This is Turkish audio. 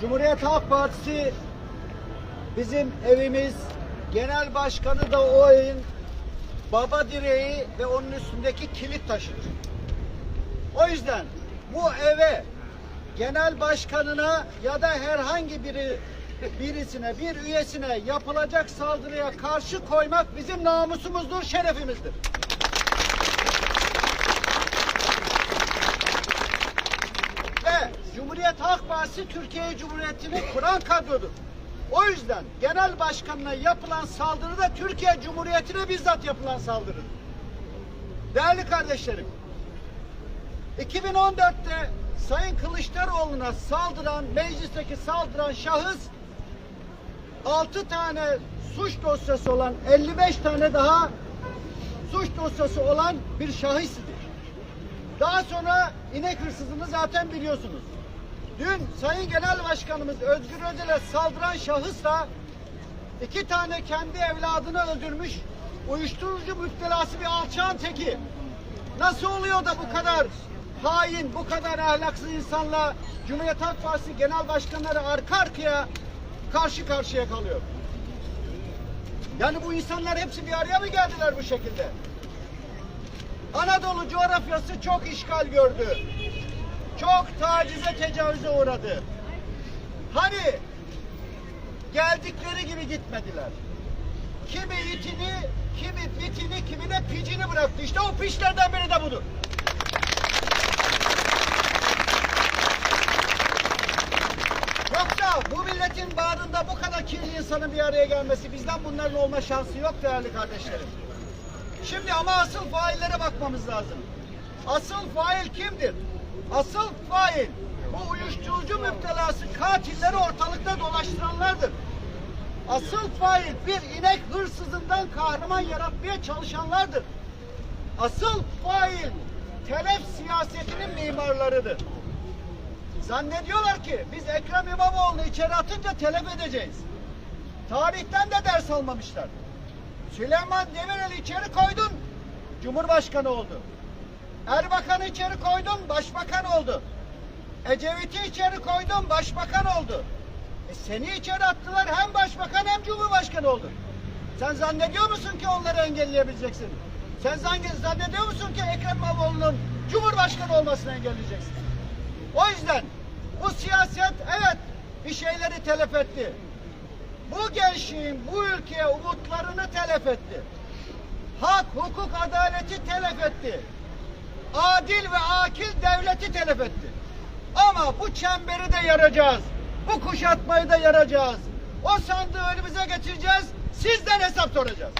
Cumhuriyet Halk Partisi bizim evimiz. Genel başkanı da o evin baba direği ve onun üstündeki kilit taşıdır. O yüzden bu eve genel başkanına ya da herhangi biri birisine, bir üyesine yapılacak saldırıya karşı koymak bizim namusumuzdur, şerefimizdir. Ve Cumhuriyet Halk Partisi Türkiye Cumhuriyeti'ni kuran kadrodur. O yüzden genel başkanına yapılan saldırı da Türkiye Cumhuriyeti'ne bizzat yapılan saldırıdır. Değerli kardeşlerim, 2014'te Sayın Kılıçdaroğlu'na saldıran, meclisteki saldıran şahıs 6 tane suç dosyası olan 55 tane daha suç dosyası olan bir şahısıdır. Daha sonra inek hırsızını zaten biliyorsunuz. Dün Sayın Genel Başkanımız Özgür Özel'e saldıran şahıs da iki tane kendi evladını öldürmüş uyuşturucu müptelası bir alçağın teki. Nasıl oluyor da bu kadar hain, bu kadar ahlaksız insanla Cumhuriyet Halk Partisi Genel Başkanları arka arkaya karşı karşıya kalıyor? Yani bu insanlar hepsi bir araya mı geldiler bu şekilde? Anadolu coğrafyası çok işgal gördü. Çok tacize tecavüze uğradı. Hani geldikleri gibi gitmediler. Kimi itini, kimi bitini, kimi de picini bıraktı. İşte o piçlerden biri de budur. Yoksa bu milletin bağrında bu kadar kirli insanın bir araya gelmesi bizden bunların olma şansı yok değerli kardeşlerim. Şimdi ama asıl faillere bakmamız lazım. Asıl fail kimdir? Asıl fail bu uyuşturucu müptelası katilleri ortalıkta dolaştıranlardır. Asıl fail bir inek hırsızından kahraman yaratmaya çalışanlardır. Asıl fail telef siyasetinin mimarlarıdır. Zannediyorlar ki biz Ekrem İmamoğlu'nu içeri atınca telef edeceğiz. Tarihten de ders almamışlar. Süleyman Demirel'i içeri koydun, Cumhurbaşkanı oldu. Erbakan'ı içeri koydun, Başbakan oldu. Ecevit'i içeri koydun, Başbakan oldu. E seni içeri attılar, hem Başbakan hem Cumhurbaşkanı oldu. Sen zannediyor musun ki onları engelleyebileceksin? Sen zann- zannediyor musun ki Ekrem İmamoğlu'nun Cumhurbaşkanı olmasını engelleyeceksin? O yüzden bu siyaset evet bir şeyleri telef etti. Bu gençliğin bu ülkeye umutlarını telef etti. Hak, hukuk, adaleti telef etti. Adil ve akil devleti telef etti. Ama bu çemberi de yaracağız. Bu kuşatmayı da yaracağız. O sandığı önümüze getireceğiz. Sizden hesap soracağız.